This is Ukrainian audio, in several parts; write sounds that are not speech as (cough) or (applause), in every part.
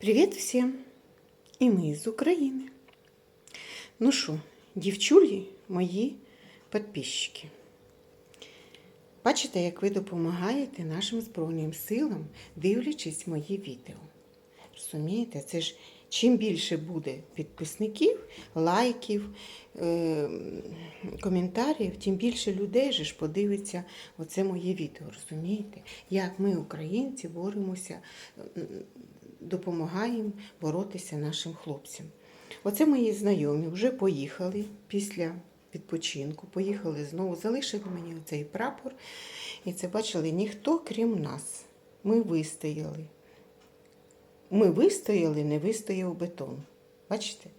Привіт всім! І ми з України. Ну що, дівчулі, мої підписчики. Бачите, як ви допомагаєте нашим Збройним силам, дивлячись мої відео. Розумієте, це ж чим більше буде підписників, лайків, е- коментарів, тим більше людей же ж подивиться оце моє відео. Розумієте? Як ми, українці, боремося, допомагаємо боротися нашим хлопцям. Оце мої знайомі вже поїхали після відпочинку, поїхали знову, залишили мені цей прапор. І це бачили ніхто, крім нас. Ми вистояли. Ми вистояли, не вистояв бетон. Бачите?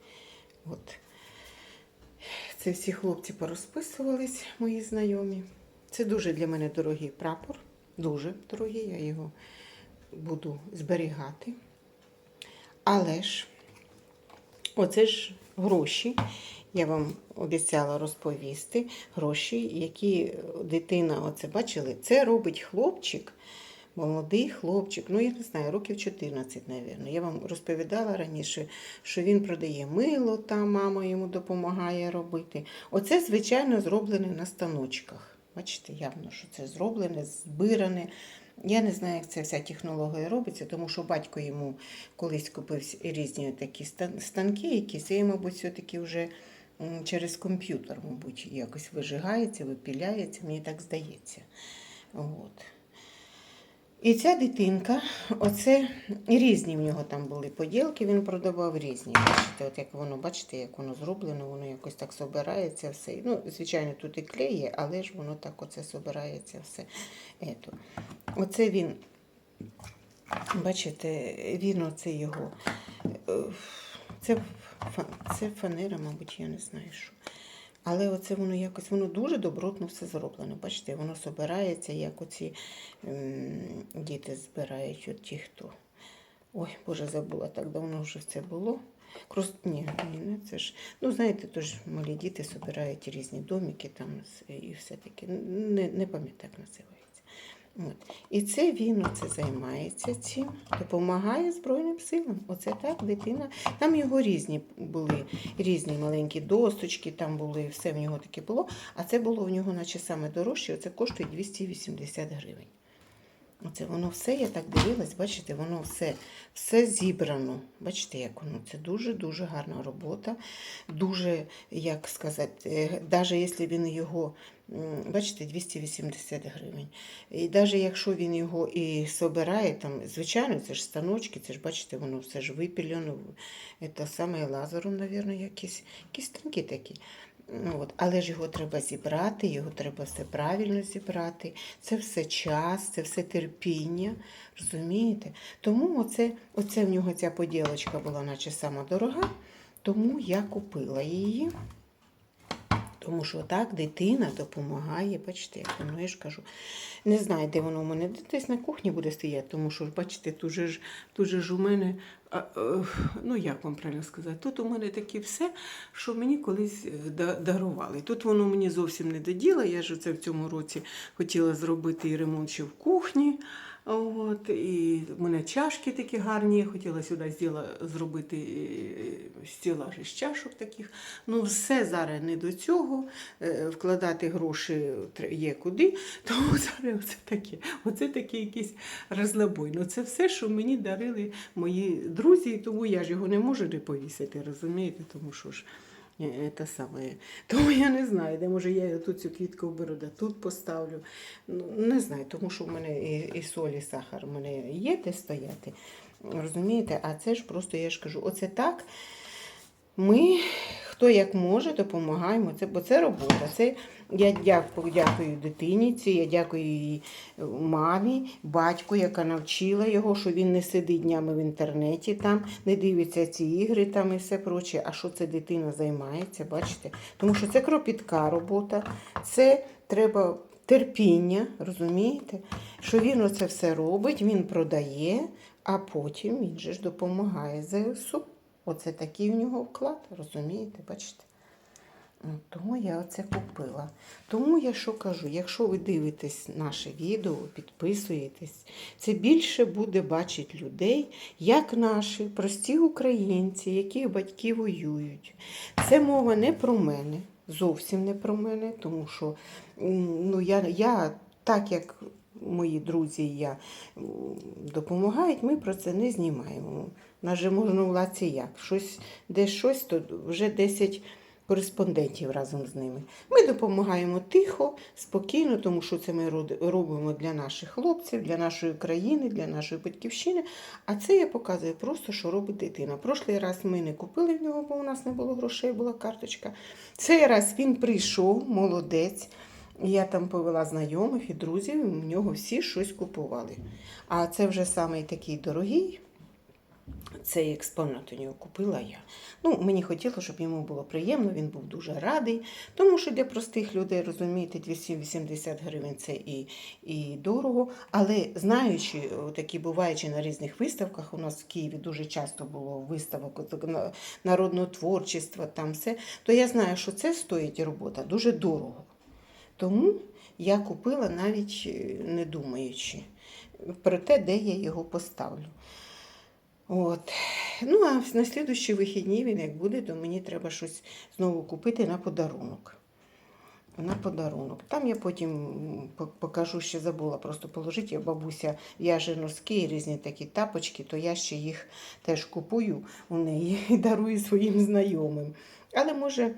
От. Це всі хлопці порозписувались, мої знайомі. Це дуже для мене дорогий прапор. Дуже дорогий, я його буду зберігати. Але ж, оце ж гроші. Я вам обіцяла розповісти. Гроші, які дитина, оце бачили, це робить хлопчик, молодий хлопчик, ну я не знаю, років 14, мабуть. Я вам розповідала раніше, що він продає мило, там мама йому допомагає робити. Оце, звичайно, зроблене на станочках. Бачите, явно, що це зроблене, збиране. Я не знаю, як ця вся технологія робиться, тому що батько йому колись купив різні такі станки якісь, і, мабуть, все-таки вже через комп'ютер, мабуть, якось вижигається, випіляється, мені так здається. От. І ця дитинка, оце різні в нього там були поділки, він продавав різні. Бачите, от як воно, бачите, як воно зроблено, воно якось так собирається все. Ну, звичайно, тут і клей є, але ж воно так оце собирається все. Ето. Оце він, бачите, він оце його. е, Це, це фанера, мабуть, я не знаю що. Але оце воно якось, воно дуже добротно все зроблено. Бачите, воно собирається, як оці діти збирають, от ті, хто. Ой, Боже, забула, так давно вже це було. Крос... Ні, ні, це ж. Ну, знаєте, то ж малі діти збирають різні домики там і все таке. Не, не пам'ятаю, як називається. І це він оце займається цим, допомагає Збройним силам. Оце так, дитина. Там його різні були, різні маленькі досточки, там були, все в нього таке було. А це було в нього, наче саме дорожче, оце коштує 280 гривень. Оце воно все, я так дивилась, бачите, воно все, все зібрано. Бачите, як воно це дуже-дуже гарна робота. Дуже, як сказати, навіть якщо він його, бачите, 280 гривень. І навіть якщо він його і собирає, там, звичайно, це ж станочки, це ж бачите, воно все ж випілено. Це саме лазером, мабуть, якісь, якісь станки такі. Ну, От. Але ж його треба зібрати, його треба все правильно зібрати. Це все час, це все терпіння. Розумієте? Тому оце, оце в нього ця поділочка була, наче сама дорога, тому я купила її. Тому що так дитина допомагає, бачите, як воно, я ж кажу. Не знаю, де воно у мене десь на кухні буде стояти, тому що, бачите, тут ж, тут ж у мене, а, е, ну як вам правильно сказати, тут у мене таке все, що мені колись е, дарували. Тут воно мені зовсім не доділо. Я ж це в цьому році хотіла зробити і ремонт ще в кухні. От, і в мене чашки такі гарні. Я хотіла сюди зробила, зробити е, стілаж із чашок таких. Ну, все зараз не до цього. Е, Вкладати гроші є куди. (laughs) Тому зараз оце таке. Оце таке якийсь розлабой. Ну, це все, що мені дарили мої друзі, тому я ж його не можу не повісити, розумієте? Тому що ж. Е, Те саме. (laughs) Тому я не знаю, де може я тут цю квітку оберу, де тут поставлю. Ну, не знаю, тому що в мене і, і соль, і сахар в мене є де стояти. Розумієте? А це ж просто, я ж кажу, оце так. Ми, хто як може, допомагаємо. Це, бо це робота. Це я дякую, дякую дитині, ці, я дякую її е, мамі, батьку, яка навчила його, що він не сидить днями в інтернеті, там, не дивиться ці ігри там і все проче. А що це дитина займається, бачите? Тому що це кропітка робота, це треба терпіння, розумієте? Що він оце все робить, він продає, а потім він же ж допомагає ЗСУ. Оце такий в нього вклад, розумієте, бачите? От, Тому я оце купила. Тому я що кажу, якщо ви дивитесь наше відео, підписуєтесь, це більше буде бачити людей, як наші прості українці, яких батьки воюють. Це мова не про мене, зовсім не про мене, тому що ну, я, я так як мої друзі і я допомагають, ми про це не знімаємо. Можна владці як. Щось, де щось, то вже 10 кореспондентів разом з ними. Ми допомагаємо тихо, спокійно, тому що це ми робимо для наших хлопців, для нашої країни, для нашої батьківщини. А це я показую просто, що робить дитина. Прошлий раз ми не купили в нього, бо у нас не було грошей, була карточка. Цей раз він прийшов, молодець. Я там повела знайомих і друзів, і в нього всі щось купували. А це вже самий такий дорогий. Цей експонат у нього купила я. Ну, мені хотілося, щоб йому було приємно, він був дуже радий, тому що для простих людей, розумієте, 280 гривень це і, і дорого. Але знаючи, такі буваючи на різних виставках, у нас в Києві дуже часто було виставок народного творчества, там все, то я знаю, що це стоїть робота дуже дорого. Тому я купила навіть е, не думаючи про те, де я його поставлю. От. Ну, а на слідущі вихідні він як буде, то мені треба щось знову купити на подарунок. На подарунок. Там я потім покажу, ще забула просто положити. Я бабуся в'яже носки різні такі тапочки, то я ще їх теж купую у неї і (laughs) дарую своїм знайомим. Але може,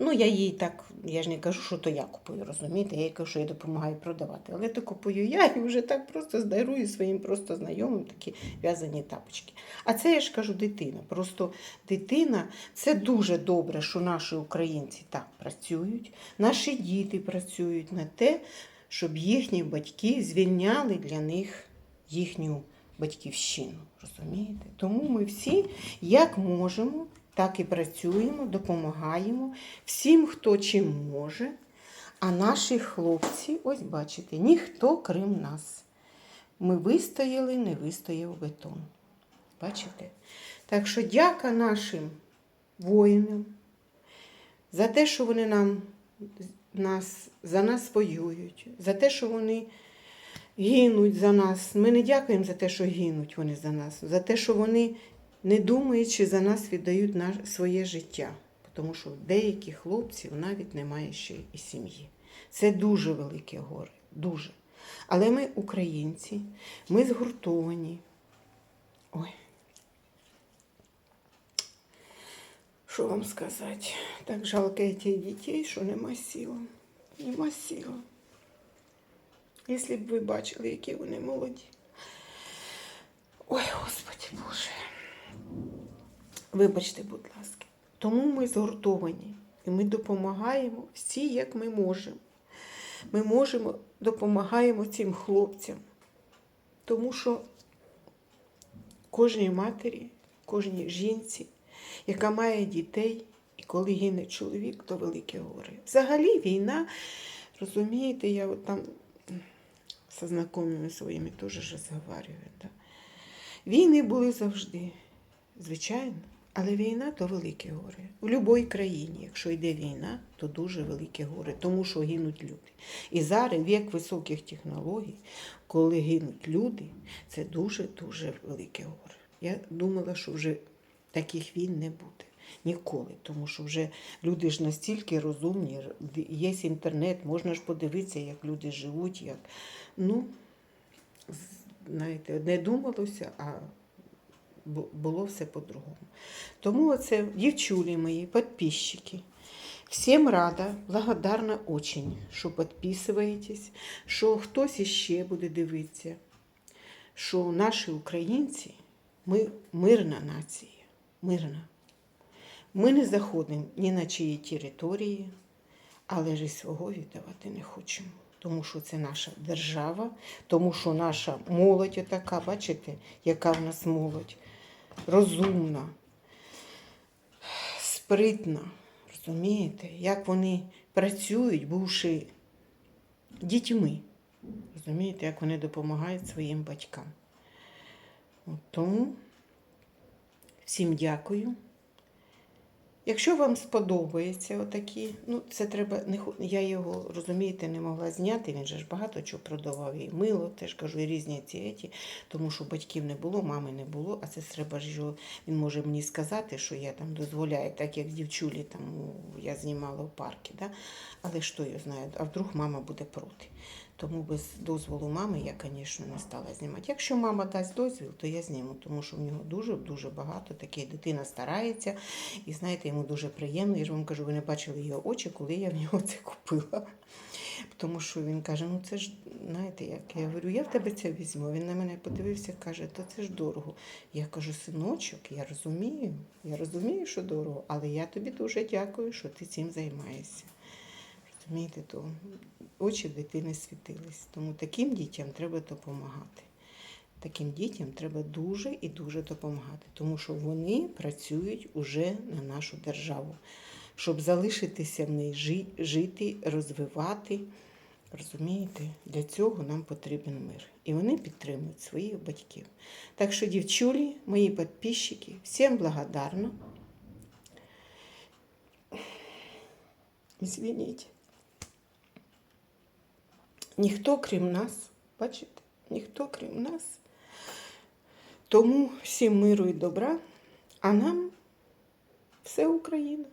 ну я їй так, я ж не кажу, що то я купую, розумієте? Я їй кажу, що я допомагаю продавати. Але то купую я і вже так просто дарую своїм просто знайомим такі в'язані тапочки. А це я ж кажу дитина. Просто дитина це дуже добре, що наші українці так працюють, наші діти працюють на те, щоб їхні батьки звільняли для них їхню батьківщину. Розумієте? Тому ми всі, як можемо, так і працюємо, допомагаємо всім, хто чим може. А наші хлопці, ось бачите, ніхто крім нас. Ми вистояли, не вистояв бетон. Бачите? Так що дяка нашим воїнам за те, що вони нам нас, за нас воюють, за те, що вони гинуть за нас. Ми не дякуємо за те, що гинуть вони за нас, за те, що вони, не думаючи за нас, віддають своє життя. Тому що в деяких хлопців навіть немає ще і сім'ї. Це дуже велике горе, дуже. Але ми українці, ми згуртовані. Ой. Що вам сказати? Так жалко тих дітей, що нема сил. Нема сил. Якщо б ви бачили, які вони молоді. Ой, Господи Боже. Вибачте, будь ласка. Тому ми згуртовані і ми допомагаємо всі, як ми можемо. Ми можемо допомагаємо цим хлопцям. Тому що кожній матері, кожній жінці, яка має дітей, і коли гине чоловік, то велике горе. Взагалі війна, розумієте, я от там со знайомими своїми теж розговорюю. Да? Війни були завжди, звичайно, але війна то велике горе. У будь-якій країні, якщо йде війна, то дуже велике горе, тому що гинуть люди. І зараз вік високих технологій, коли гинуть люди, це дуже-дуже велике горе. Я думала, що вже таких війн не буде. Ніколи, тому що вже люди ж настільки розумні, є інтернет, можна ж подивитися, як люди живуть, як ну, знаєте, не думалося, а було все по-другому. Тому оце дівчулі мої, підписчики. Всім рада, благодарна очень, що підписуєтесь, що хтось іще буде дивитися, що наші українці, ми мирна нація, мирна. Ми не заходимо ні на чиї території, але ж і свого віддавати не хочемо. Тому що це наша держава, тому що наша молодь така, бачите, яка в нас молодь, розумна, спритна. Розумієте, як вони працюють, бувши дітьми. Розумієте, як вони допомагають своїм батькам. От тому всім дякую. Якщо вам сподобається отакі, ну це треба не я його розумієте, не могла зняти. Він же ж багато чого продавав і мило, теж кажу, і різні ці еті, тому що батьків не було, мами не було. А це треба ж його. Він може мені сказати, що я там дозволяю, так як дівчулі там я знімала в парку. Да? Але що я знаю, а вдруг мама буде проти. Тому без дозволу мами я, звісно, не стала знімати. Якщо мама дасть дозвіл, то я зніму, тому що в нього дуже дуже багато таке. Дитина старається, і знаєте, йому дуже приємно. Я ж вам кажу, ви не бачили його очі, коли я в нього це купила. Тому що він каже: ну це ж, знаєте, як я говорю, я в тебе це візьму. Він на мене подивився, каже, то це ж дорого. Я кажу, синочок, я розумію, я розумію, що дорого, але я тобі дуже дякую, що ти цим займаєшся. Розумієте, то очі дитини світились. Тому таким дітям треба допомагати. Таким дітям треба дуже і дуже допомагати, тому що вони працюють уже на нашу державу, щоб залишитися в ній жити, розвивати. Розумієте, для цього нам потрібен мир. І вони підтримують своїх батьків. Так що, дівчулі, мої підписчики, всім благодарна. Извините. Ніхто крім нас, бачите, ніхто крім нас. Тому всім миру і добра, а нам все Україна.